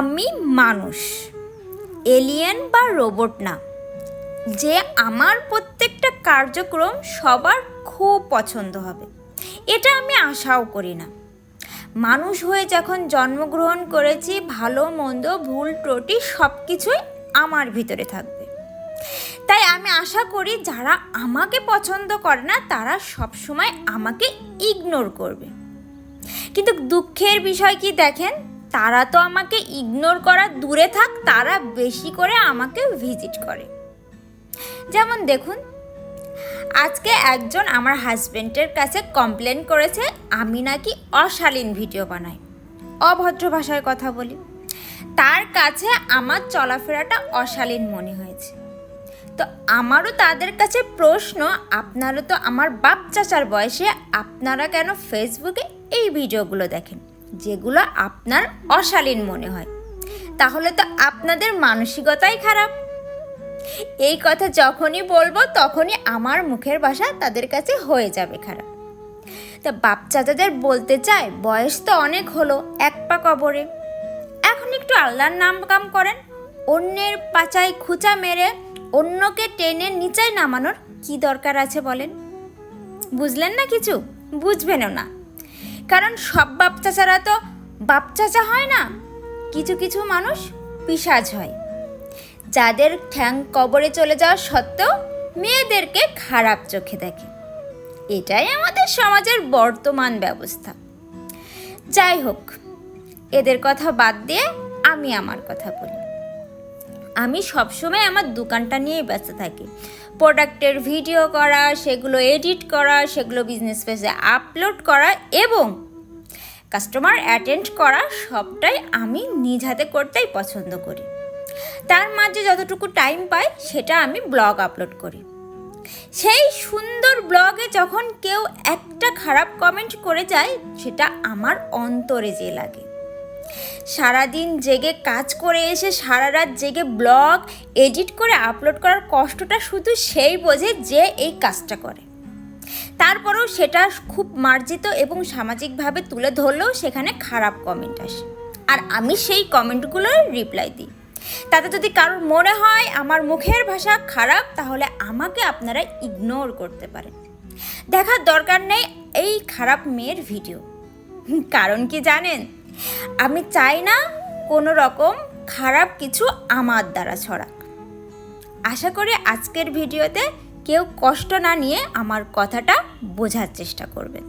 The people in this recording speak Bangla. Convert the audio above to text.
আমি মানুষ এলিয়েন বা রোবট না। যে আমার প্রত্যেকটা কার্যক্রম সবার খুব পছন্দ হবে, এটা আমি আশাও করি না। মানুষ হয়ে যখন জন্মগ্রহণ করেছি, ভালো, মন্দ, ভুল, ত্রুটি সব কিছুই আমার ভিতরে থাকবে। তাই আমি আশা করি যারা আমাকে পছন্দ করে না, তারা সবসময় আমাকে ইগনোর করবে। কিন্তু দুঃখের বিষয় কি দেখেন? তারা তো আমাকে ইগনোর করা দূরে থাক, তারা বেশি করে আমাকে ভিজিট করে। যেমন দেখুন, আজকে একজন আমার হাজবেন্ডের কাছে কমপ্লেন করেছে, আমি নাকি অশালীন ভিডিও বানাই, অভদ্র ভাষায় কথা বলি। তার কাছে আমার চলাফেরাটা অশালীন মনে হয়েছে। তো আমারও তাদের কাছে প্রশ্ন, আপনারও তো আমার বাপ চাচার বয়সে, আপনারা কেন ফেসবুকে এই ভিডিওগুলো দেখেন? যেগুলো আপনার অশালীন মনে হয়। তাহলে তো আপনাদের মানসিকতাই খারাপ। এই কথা যখনই বলব, তখনই আমার মুখের ভাষা তাদের কাছে হয়ে যাবে খারাপ। তা বাপ চাচাদের বলতে চায়, বয়স তো অনেক হলো, এক পা কবরে। এখন একটু আল্লাহর নাম কাম করেন, অন্যের পাচায় খুঁচা মেরে অন্যকে টেনে নিচায় নামানোর কি দরকার আছে বলেন? বুঝলেন না কিছু? বুঝবেনও না। কারণ সব বাপ চাচারা তো বাপ চাচা হয় না। কিছু কিছু মানুষ পিসাজ হয়। যাদের ঠ্যাং কবরে চলে যাওয়া সত্ত্বেও মেয়েদেরকে খারাপ চোখে দেখে। এটাই আমাদের সমাজের বর্তমান ব্যবস্থা। যাই হোক, এদের কথা বাদ দিয়ে আমি আমার কথা বলি। আমি সবসময় আমার দোকানটা নিয়েই ব্যস্ত থাকি। প্রোডাক্টের ভিডিও করা, সেগুলো এডিট করা, সেগুলো বিজনেস পেজে আপলোড করা এবং কাস্টমার অ্যাটেন্ড করা সবটাই আমি নিজ হাতে করতেই পছন্দ করি। তার মাঝে যতটুকু টাইম পাই সেটা আমি ব্লগ আপলোড করি। সেই সুন্দর ব্লগে যখন কেউ একটা খারাপ কমেন্ট করে যায়, সেটা আমার অন্তরে যে লাগে। সারাদিন জেগে কাজ করে এসে সারা রাত জেগে ব্লগ এডিট করে আপলোড করার কষ্টটা শুধু সেই বোঝে যে এই কাজটা করে। তারপরেও সেটা খুব মার্জিত এবং সামাজিকভাবে তুলে ধরলেও সেখানে খারাপ কমেন্ট আসে। আর আমি সেই কমেন্টগুলোর রিপ্লাই দিই। তাতে যদি কারোর মনে হয় আমার মুখের ভাষা খারাপ, তাহলে আমাকে আপনারা ইগনোর করতে পারেন। দেখার দরকার নেই এই খারাপ মেয়ের ভিডিও কারণ কি জানেন? আমি চাই না কোনো রকম খারাপ কিছু আমার দ্বারা ছড়াক। আশা করি আজকের ভিডিওতে কেউ কষ্ট না নিয়ে আমার কথাটা বোঝার চেষ্টা করবেন।